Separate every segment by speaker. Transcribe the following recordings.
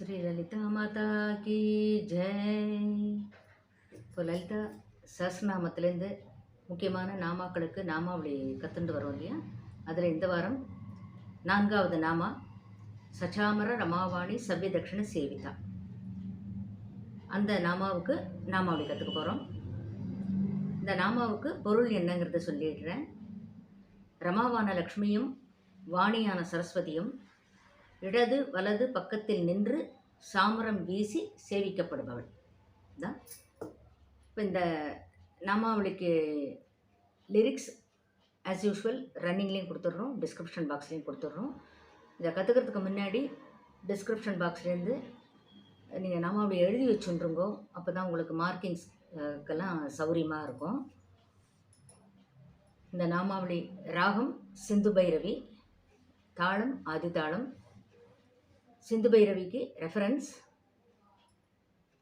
Speaker 1: ஸ்ரீ லலிதா மாதா கி ஜெய். இப்போ லலிதா சஹஸ்ரநாமத்திலேருந்து முக்கியமான நாமாக்களுக்கு நாமாவளி கற்றுண்டு வரோம் இல்லையா? அதில் இந்த வாரம் நான்காவது நாமா சச்சாமர ரமாவாணி சவ்ய தட்சிண சேவிதா. அந்த நாமாவுக்கு நாமாவளி கற்றுக்க போகிறோம் இந்த நாமாவுக்கு பொருள் என்னங்கிறத சொல்லிடுறேன். ரமாவான லக்ஷ்மியும் வாணியான சரஸ்வதியும் இடது வலது பக்கத்தில் நின்று சாமரம் வீசி சேவிக்கப்படுபவள். தான் இப்போ இந்த நாமாவளிக்கு லிரிக்ஸ் ஆஸ் யூஷுவல் ரன்னிங்லேயும் கொடுத்துட்றோம் டிஸ்கிரிப்ஷன் பாக்ஸ்லேயும் கொடுத்துட்றோம். இதை கற்றுக்கிறதுக்கு முன்னாடி டிஸ்கிரிப்ஷன் பாக்ஸ்லேருந்து நீங்கள் நாமாவளி எழுதி வச்சுருங்கோ அப்போ தான் உங்களுக்கு மார்க்கிங்ஸ்க்கெல்லாம் சௌரியமாக இருக்கும். இந்த நாமாவளி ராகம் சிந்து பைரவி தாளம் ஆதி தாளம் சிந்து பைரவிக்கு ரெஃபரன்ஸ்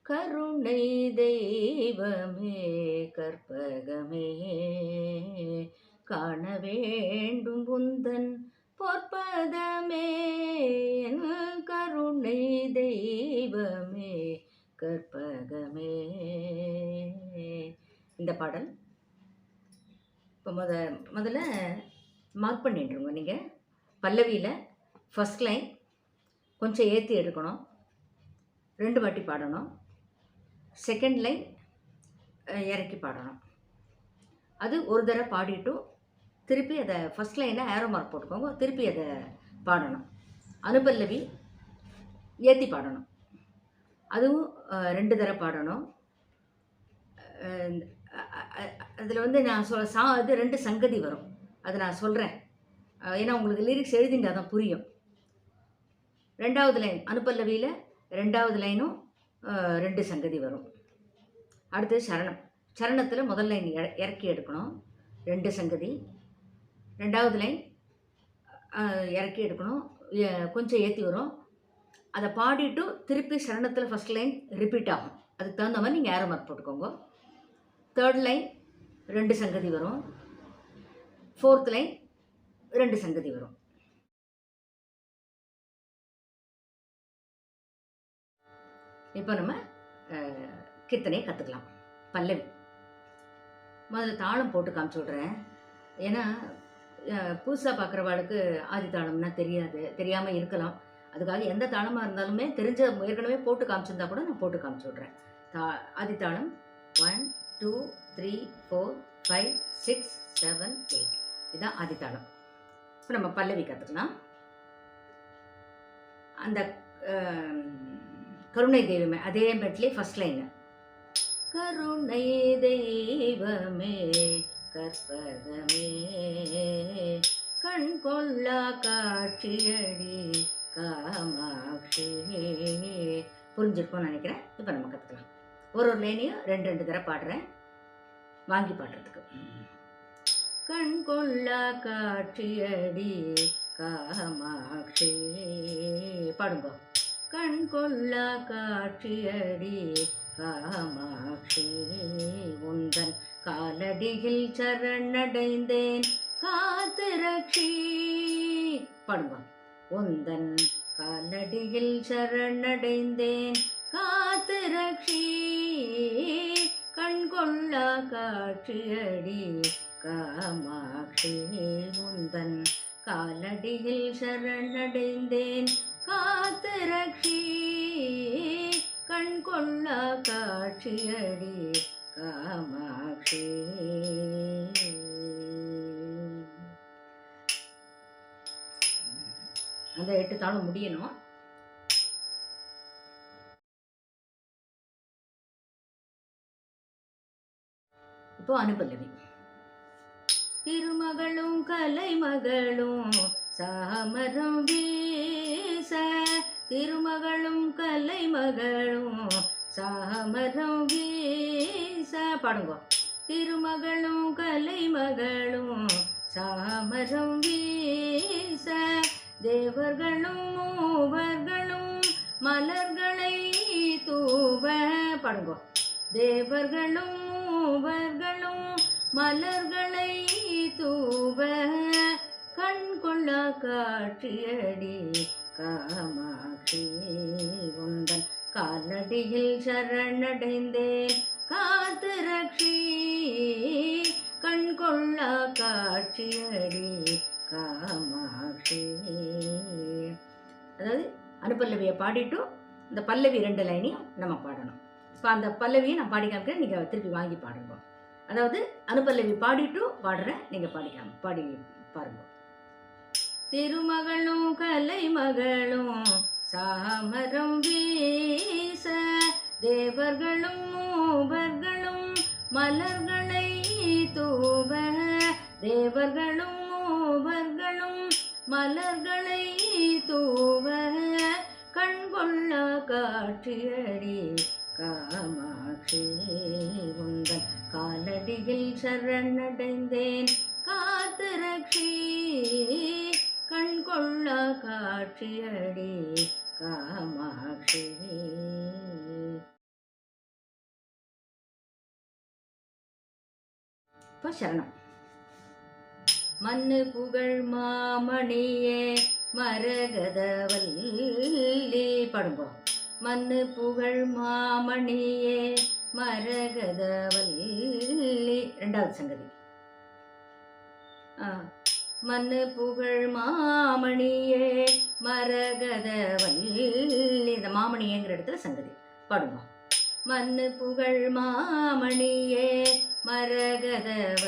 Speaker 1: கருணை தெய்வமே கற்பகமே காண வேண்டும் புந்தன் பொற்பதமே. கருணை தெய்வமே கற்பகமே. இந்த பாடல் இப்போ முத முதல்ல மார்க் பண்ணிட்டுருங்க நீங்கள் பல்லவியில் ஃபஸ்ட் லைன் கொஞ்சம் ஏற்றி எடுக்கணும். ரெண்டு வாட்டி பாடணும். செகண்ட் லைன் இறக்கி பாடணும். அது ஒரு தடவை பாடிட்டும் திருப்பி அதை ஃபஸ்ட் லைனை ஏரோ மார்க் போட்டுக்கோங்க. திருப்பி அதை பாடணும். அனுபல்லவி ஏற்றி பாடணும். அதுவும் ரெண்டு தடவை பாடணும். அதில் வந்து நான் சொல் சா இது ரெண்டு சங்கதி வரும். அதை நான் சொல்கிறேன் ஏன்னா உங்களுக்கு லிரிக்ஸ் எழுதிண்டா தான் புரியும். ரெண்டாவது லைன் அனுப்பல்லவியில் ரெண்டாவது லைனும் ரெண்டு சங்கதி வரும். அடுத்தது சரணம். சரணத்தில் முதல் லைன் இறக்கி எடுக்கணும். ரெண்டு சங்கதி. ரெண்டாவது லைன் இறக்கி எடுக்கணும். கொஞ்சம் ஏற்றி வரும். அதை பாடிட்டு திருப்பி சரணத்தில் ஃபஸ்ட் லைன் ரிப்பீட் ஆகும். அதுக்கு தகுந்த மாதிரி நீங்கள் ஏரோ மார்க் போட்டுக்கோங்க. தேர்ட் லைன் ரெண்டு சங்கதி வரும். ஃபோர்த் லைன் ரெண்டு சங்கதி வரும். இப்போ நம்ம கீர்த்தனையை கற்றுக்கலாம் பல்லவி. முதல்ல தாளம் போட்டு காமிச்சு விட்றேன். ஏன்னா புதுசாக பார்க்குறவாளுக்கு ஆதி தாளம்னா தெரியாது. தெரியாமல் இருக்கலாம். அதுக்காக எந்த தாளமாக இருந்தாலுமே தெரிஞ்ச ஏற்கனவே போட்டு காமிச்சிருந்தா கூட நான் போட்டு காமிச்சு விட்றேன். தா ஆதி தாளம் one two three four five six seven eight இதுதான் ஆதி தாளம். இப்போ நம்ம பல்லவி கற்றுக்கலாம் அந்த கருணை தெய்வமே அதே பெட்லி ஃபர்ஸ்ட் லைன் கருணை தெய்வமே கற்பகமே கண் கொள்ளா காட்சியடி காமாட்சி. புரிஞ்சிருக்கும்னு நினைக்கிறேன். இப்போ நம்ம கற்றுக்கலாம் ஒரு ஒரு லைனையும் ரெண்டு ரெண்டு தடவை பாடுறேன். வாங்கி பாடுறதுக்கு. கண் கொள்ளா காட்சியடி காமாட்சி. பாடுங்க. கண் கொள்ள காட்சியடி காமாட்சி. உந்தன் காலடியில் சரணடைந்தேன் காத்து பாடுவான் உந்தன் காலடியில் சரணடைந்தேன் காத்து கண் கொள்ள காட்சியடி காமாட்சி. உந்தன் காலடியில் சரணடைந்தேன் காத்து ரக்ஷி கண் கொள்ள காட்சியடி காமாட்சி. அந்த எட்டு தாளும் முடியணும். இப்போ அனுபல்லவி திருமகளும் கலைமகளும் சாமரம் வீச திருமகளும் கலை மகளும் சாமரம் வீச பாடுங்க. திருமகளும் கலை மகளும் சாமரம் வீச தேவர்களும் மூவர்களும் மலர்களை தூவ பாடுங்க. தேவர்களும் மூவர்களும் மலர்களை தூவ கண் காட்சியடி காமாட்சி உந்தன் காலடியில் சரணடைந்தேன். காத்து ரக்ஷி கண் கொள்ள காட்சியடி காமாட்சி. அதாவது அனுப்பல்லவியை பாடிட்டும் இந்த பல்லவி ரெண்டு லைனையும் நம்ம பாடணும். இப்போ அந்த பல்லவியை நான் பாடி காமிக்கிறேன் நீங்கள் திருப்பி வாங்கி பாடுங்க. அதாவது அனுப்பல்லவி பாடிட்டும் பாடுறேன் நீங்கள் பாடி பாடி பாருங்க. திருமகளும் கலைமகளும் சாமரம் வீச தேவர்களும் மூவர்களும் மலர்களை தூவ தேவர்களும் மூவர்களும் மலர்களை தூவ கண்கொள்ள காட்சியடி காமாட்சி. உந்தன் காலடியில் சரணடைந்தேன். காத்து ரக்ஷி. கொள்ள காட்சியடி காமாட்சி. இப்போ சரணம். மண்ணு புகழ் மாமணியே மரகதவல்லி பாடுங்கோ மண்ணு புகழ் மாமணியே மரகதவல்லி ரெண்டாவது சங்கதி. ஆ மண்ணு புகழ் மாமணியே மரகத வல்லி இந்த மாமணியேங்கிற இடத்துல சங்கதி. பாடுங்க மண்ணு புகழ் மாமணியே மரகதவல்லி.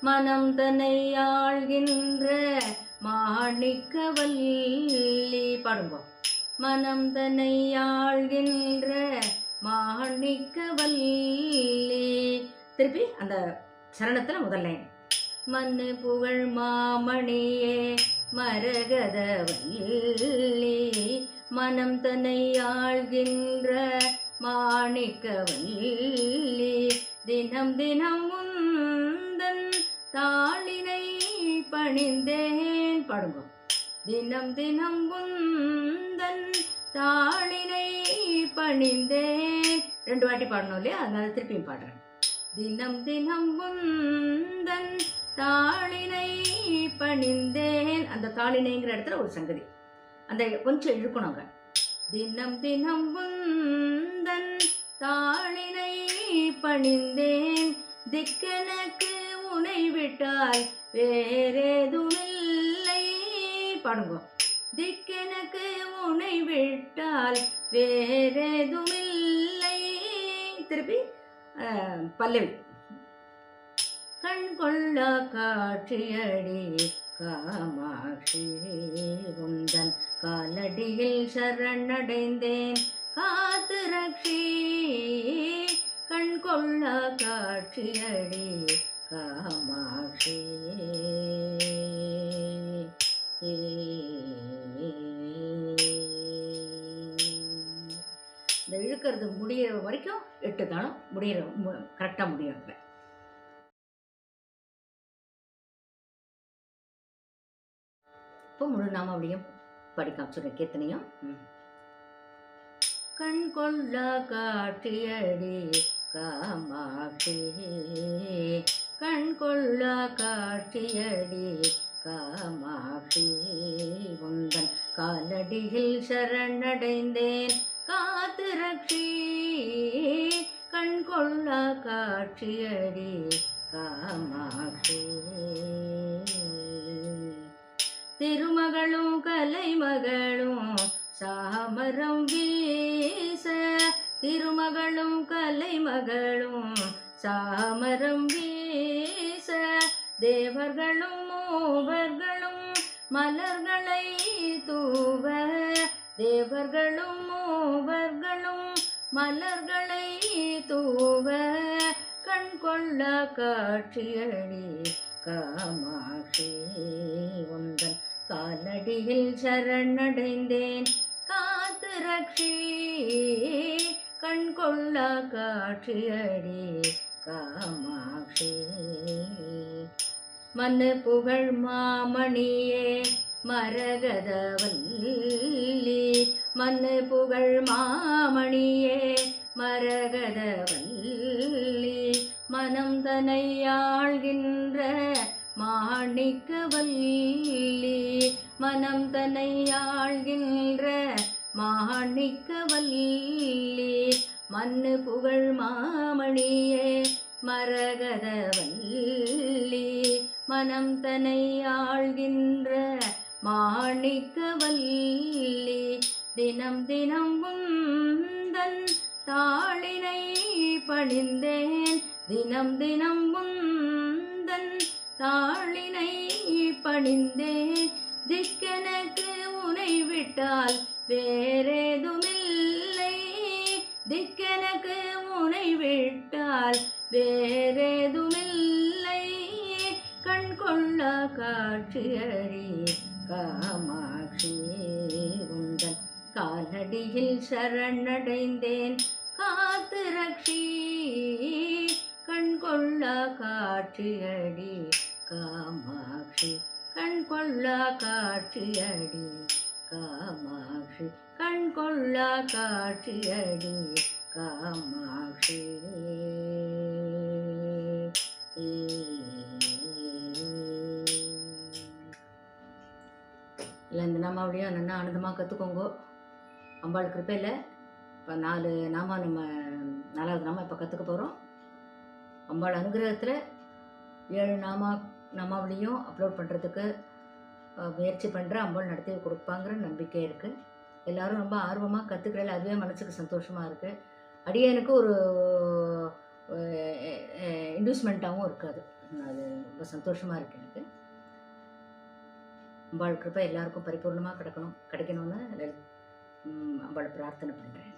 Speaker 1: மனம் தன்னை ஆழ்கின்ற மாணிக்கவல்லி. பாடுங்க. மனம் தன்னை ஆழ்கின்ற மாணிக்கவல்லி. திருப்பி அந்த சரணத்தில் முதல் லைன். மண்ணு புகழ் மாமணியே மரகதவல்லி. மனம் தன்னை ஆழ்கின்ற மாணிக்கவல்லி. தினம் தினம் உந்தன் தாளினை பணிந்தேன். படுங்கோ. தினம் தினம் உந்தன் தாளினை பணிந்தேன். ரெண்டு வாட்டி பாடணும் இல்லையா? அதனால திருப்பியும் பாடுறேன். தினம் தினம் உந்தன் தாளினை பணிந்தேன். அந்த தாளினைங்கிற இடத்துல ஒரு சங்கதி. அந்த கொஞ்சம் இழுக்கணுங்க தினம் தினம் உந்தன் தாளினை பணிந்தேன். திக்கெனக்கு உனை விட்டால் வேறேதுமில்லை. பாடுங்க. திக்கெனக்கு உனை விட்டால் வேறேதுமில்லை. திருப்பி பல்லவி. கண் கொள்ள காட்சியடி காமாட்சி உந்தன் காலடியில் சரணடைந்தேன். காத்து ரக்ஷி கண் கொள்ள காட்சியடி காமாட்சி. இந்த இழுக்கிறது முடியிற வரைக்கும் எட்டு தானம் முடியிற கரெக்டாக முடியும் அதுல. இப்போ முழு நாமாவளியும் படிக்க சொல்ற கீர்த்தனையும் ம். கண் கொள்ள காட்சியடி காமாட்சி. உந்தன் காலடியில் சரணடைந்தேன் காத்து ரக்ஷி கண் கொள்ள காட்சியடி காமாட்சி. திருமகளும் கலைமகளும் சாமரம் வீச. திருமகளும் கலைமகளும் சாமரம் வீச. தேவர்களும் மூவர்களும் மலர்களை தூவ. தேவர்களும் மூவர்களும் மலர்களை தூவ. கண் கொள்ள காட்சியடி காமாட்சி உந்தன் காலடியில் சரணடைந்தேன். காத்து ரக்ஷி கண் கொள்ள காட்சியடி காமாட்சி. மண்ணு புகழ் மாமணியே மரகதவல்லி மண்ணு புகழ் மாமணியே மரகதவல்லி மனம் தனை மாணிக்க வல்லி மனம் தனையாழ்கின்ற மாணிக்க வல்லி மண்ணு புகழ் மாமணியே மரகத வல்லி மனம் தனையாழ்கின்ற மாணிக்க வல்லி தினம் தினம் உந்தன் தாளினை பணிந்தேன் தினம் தினம் உந்தன் தாளினை பணிந்தேன் திக்கெனக்கு உனை விட்டால் வேறேதுமில்லை. திக்கெனக்கு உனை விட்டால் வேறேதுமில்லை. கண் கொள்ள காட்சியறி காமாட்சியே உந்தன் காலடியில் சரணடைந்தேன். காத்து ரக்ஷி கண் கொள்ள காட்சியடி காமாட்சி கண் கொள்ள காட்சியடி. காமாட்சி கண் கொள்ள காட்சியடி. காமாட்சி. இல்லை இந்த நாமாவளியும் நல்லா ஆனந்தமாக கற்றுக்கோங்க அம்பாள் கிருப்பையில் இப்போ நாலு நாமா நம்ம நாலாவது நாமா இப்போ கற்றுக்க போகிறோம் அம்பாள் அனுகிரகத்தில் ஏழு நாமா நம்மளையும் அப்லோட் பண்ணுறதுக்கு முயற்சி பண்ணுற அம்பாள் நடத்தி கொடுப்பாங்கிற நம்பிக்கை இருக்குது எல்லோரும் ரொம்ப ஆர்வமாக கற்றுக்கிறல அதுவே மனசுக்கு சந்தோஷமாக இருக்குது அடியனுக்கு ஒரு இன்வெஸ்ட்மெண்ட்டாகவும் இருக்காது அது. ரொம்ப சந்தோஷமாக இருக்குது எனக்கு. அம்பாள் கிருப்பை எல்லாருக்கும் பரிபூர்ணமாக கிடைக்கணும் கிடைக்கணும்னு அம்பாள் அம்பாளை பிரார்த்தனை பண்ணுறேன்